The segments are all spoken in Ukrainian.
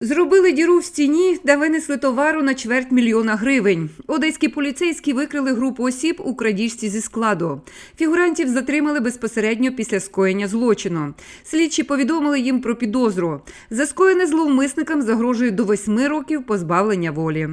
Зробили діру в стіні та винесли товару на чверть мільйона гривень. Одеські поліцейські викрили групу осіб у крадіжці зі складу. Фігурантів затримали безпосередньо після скоєння злочину. Слідчі повідомили їм про підозру. За скоєне зловмисникам загрожує до восьми років позбавлення волі.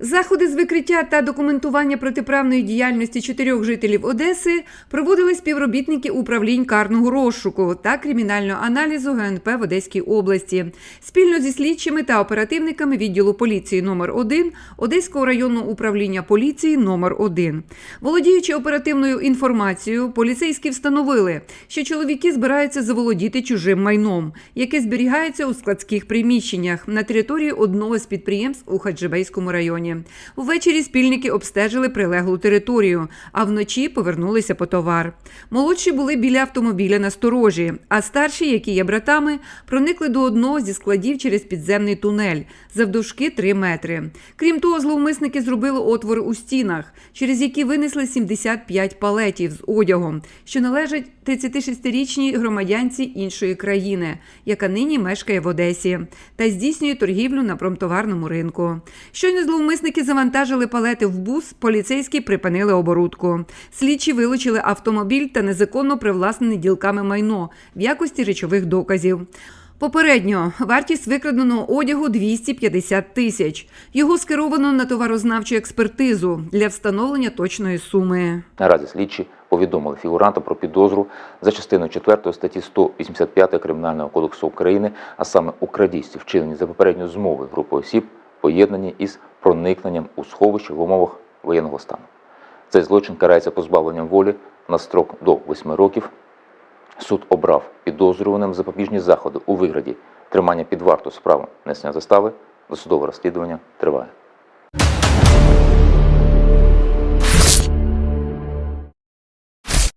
Заходи з викриття та документування протиправної діяльності чотирьох жителів Одеси проводили співробітники управлінь карного розшуку та кримінального аналізу ГНП в Одеській області спільно зі слідчими та оперативниками відділу поліції номер 1 Одеського районного управління поліції номер 1 Володіючи оперативною інформацією, поліцейські встановили, що чоловіки збираються заволодіти чужим майном, яке зберігається у складських приміщеннях на території одного з підприємств у Хаджибейському районі. Увечері спільники обстежили прилеглу територію, а вночі повернулися по товар. Молодші були біля автомобіля на сторожі, а старші, які є братами, проникли до одного зі складів через підземний тунель завдовжки 3 метри. Крім того, зловмисники зробили отвори у стінах, через які винесли 75 палетів з одягом, що належать 36-річній громадянці іншої країни, яка нині мешкає в Одесі, та здійснює торгівлю на промтоварному ринку. Щойно зловмисники завантажили палети в бус, поліцейські припинили оборудку. Слідчі вилучили автомобіль та незаконно привласнене ділками майно в якості речових доказів. Попередньо вартість викраденого одягу 250 тисяч. Його скеровано на товарознавчу експертизу для встановлення точної суми. Наразі слідчі повідомили фігуранта про підозру за частиною 4 статті 185 Кримінального кодексу України, а саме у крадіжці, вчинені за попередньою змовою групи осіб, поєднані із проникненням у сховище в умовах воєнного стану. Цей злочин карається позбавленням волі на строк до 8 років. Суд обрав підозрюваним запобіжні заходи у вигляді тримання під варту справи несення застави, досудове розслідування триває.